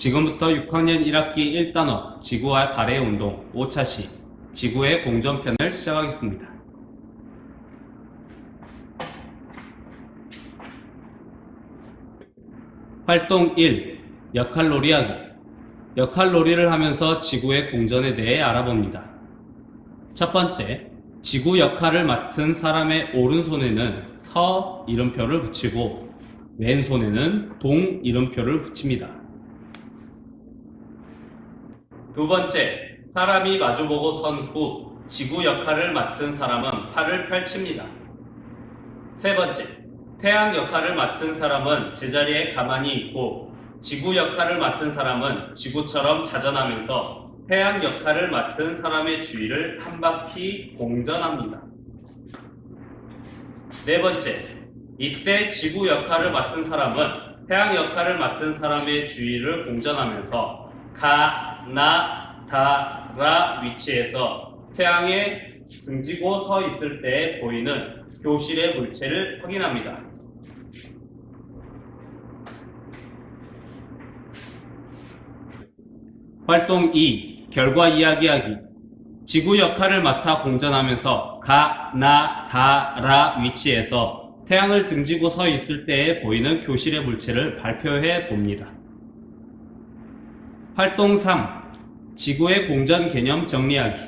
지금부터 6학년 1학기 1단원 지구와 달의 운동 5차 시 지구의 공전편을 시작하겠습니다. 활동 1. 역할놀이 하기. 역할놀이를 하면서 지구의 공전에 대해 알아봅니다. 첫 번째, 지구 역할을 맡은 사람의 오른손에는 서 이름표를 붙이고 왼손에는 동 이름표를 붙입니다. 두 번째, 사람이 마주보고 선 후 지구 역할을 맡은 사람은 팔을 펼칩니다. 세 번째, 태양 역할을 맡은 사람은 제자리에 가만히 있고 지구 역할을 맡은 사람은 지구처럼 자전하면서 태양 역할을 맡은 사람의 주위를 한 바퀴 공전합니다. 네 번째, 이때 지구 역할을 맡은 사람은 태양 역할을 맡은 사람의 주위를 공전하면서 가, 나, 다, 라 위치에서 태양에 등지고 서 있을 때 보이는 교실의 물체를 확인합니다. 활동 2. 결과 이야기하기. 지구 역할을 맡아 공전하면서 가, 나, 다, 라 위치에서 태양을 등지고 서 있을 때에 보이는 교실의 물체를 발표해 봅니다. 활동 3. 지구의 공전 개념 정리하기.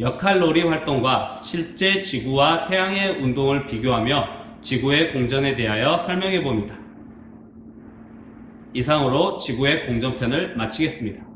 역할놀이 활동과 실제 지구와 태양의 운동을 비교하며 지구의 공전에 대하여 설명해 봅니다. 이상으로 지구의 공전편을 마치겠습니다.